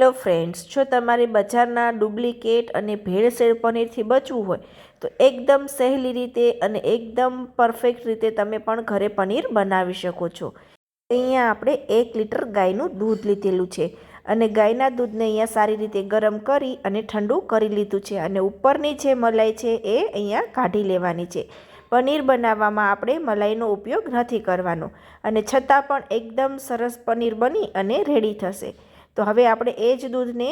Hello friends, જો તમારે બજારના ડુપ્લિકેટ અને ભેળસેળ પનીરથી બચવું હોય, તો એકદમ સહેલી રીતે અને એકદમ પરફેક્ટ રીતે તમે પણ ઘરે પનીર બનાવી શકો છો. અહીંયા આપણે એક લીટર ગાયનું દૂધ લીધેલું છે અને ગાયના દૂધને અહીંયા સારી રીતે ગરમ કરી અને ઠંડુ કરી લીધું છે અને ઉપરની જે મલાઈ છે એ અહીંયા કાઢી લેવાની છે. પનીર બનાવવામાં આપણે મલાઈનો ઉપયોગ નથી કરવાનો અને છતાં પણ એકદમ સરસ પનીર બની અને રેડી થશે. તો હવે આપણે એ જ દૂધને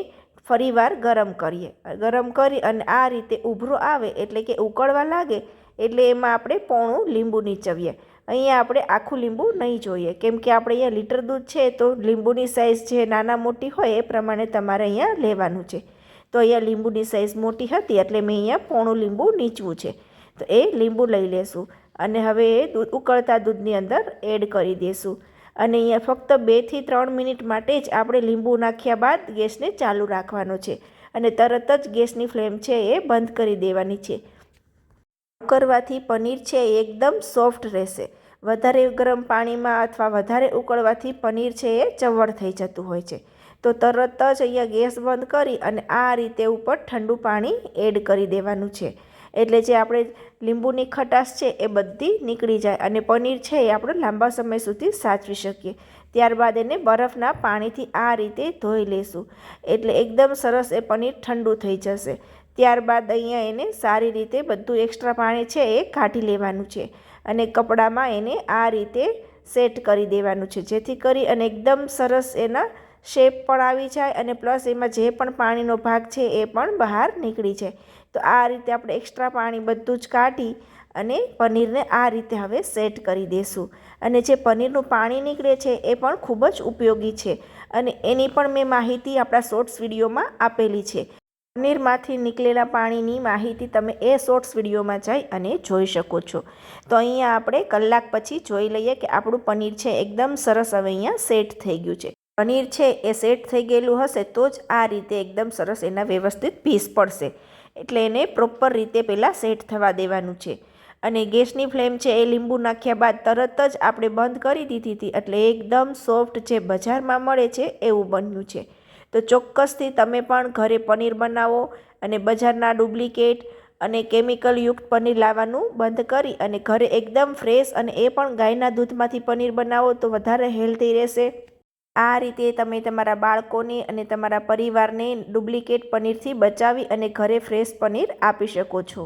ફરીવાર ગરમ કરીએ. ગરમ કરી અને આ રીતે ઉભરો આવે એટલે કે ઉકળવા લાગે એટલે એમાં આપણે પોણું લીંબુ નીચવીએ. અહીંયા આપણે આખું લીંબુ નહીં જોઈએ. કેમ કે આપણે અહીંયા લીટર દૂધ છે તો લીંબુની સાઇઝ જે નાના મોટી હોય એ પ્રમાણે તમારે અહીંયા લેવાનું છે. તો અહીંયા લીંબુની સાઇઝ મોટી હતી એટલે મેં અહીંયા પોણું લીંબુ નીચવું છે. તો એ લીંબુ લઈ લેશું અને હવે એ દૂધ ઉકળતા દૂધની અંદર એડ કરી દઈશું અને અહીંયા ફક્ત બેથી ત્રણ મિનિટ માટે જ આપણે લીંબુ નાખ્યા બાદ ગેસને ચાલુ રાખવાનો છે અને તરત જ ગેસની ફ્લેમ છે એ બંધ કરી દેવાની છે. કરવાથી પનીર છે એ એકદમ સોફ્ટ રહેશે. વધારે ગરમ પાણીમાં અથવા વધારે ઉકળવાથી પનીર છે એ ચવડ થઈ જતું હોય છે. તો તરત જ અહીંયા ગેસ બંધ કરી અને આ રીતે ઉપર ઠંડુ પાણી એડ કરી દેવાનું છે. એટલે જે આપણે લીંબુની ખટાશ છે એ બધી નીકળી જાય અને પનીર છે એ આપણે લાંબા સમય સુધી સાચવી શકીએ. ત્યારબાદ એને બરફના પાણીથી આ રીતે ધોઈ લેશું. એટલે એકદમ સરસ એ પનીર ઠંડુ થઈ જશે. ત્યારબાદ અહીંયા એને સારી રીતે બધું એક્સ્ટ્રા પાણી છે એ કાઢી લેવાનું છે અને કપડામાં એને આ રીતે સેટ કરી દેવાનું છે. જેથી કરી અને એકદમ સરસ એના શેપ પણ આવી જાય અને પ્લસ એમાં જે પણ પાણીનો ભાગ છે એ પણ બહાર નીકળી જાય. તો આ રીતે આપણે એક્સ્ટ્રા પાણી બધું જ કાઢી અને પનીરને આ રીતે હવે સેટ કરી દઈશું અને જે પનીરનું પાણી નીકળે છે એ પણ ખૂબ જ ઉપયોગી છે. અને એની પણ મેં માહિતી આપણા શોર્ટ્સ વિડીયોમાં આપેલી છે. પનીરમાંથી નીકળેલા પાણીની માહિતી તમે એ શોર્ટ્સ વિડીયોમાં જઈ અને જોઈ શકો છો. તો અહીંયા આપણે કલાક પછી જોઈ લઈએ કે આપણું પનીર છે એકદમ સરસ હવે અહીંયા સેટ થઈ ગયું છે. પનીર છે એ સેટ થઈ ગયેલું હશે તો જ આ રીતે એકદમ સરસ એના વ્યવસ્થિત પીસ પડશે. એટલે એને પ્રોપર રીતે પહેલાં સેટ થવા દેવાનું છે. અને ગેસની ફ્લેમ છે એ લીંબુ નાખ્યા બાદ તરત જ આપણે બંધ કરી દીધી હતી એટલે એકદમ સોફ્ટ જે બજારમાં મળે છે એવું બન્યું છે. તો ચોક્કસથી તમે પણ ઘરે પનીર બનાવો અને બજારના ડુપ્લિકેટ અને કેમિકલયુક્ત પનીર લાવવાનું બંધ કરી અને ઘરે એકદમ ફ્રેશ અને એ પણ ગાયના દૂધમાંથી પનીર બનાવો તો વધારે હેલ્ધી રહેશે. આ રીતે તમે તમારા બાળકોને અને તમારા પરિવારને ડુપ્લિકેટ પનીરથી બચાવી અને ઘરે ફ્રેશ પનીર આપી શકો છો.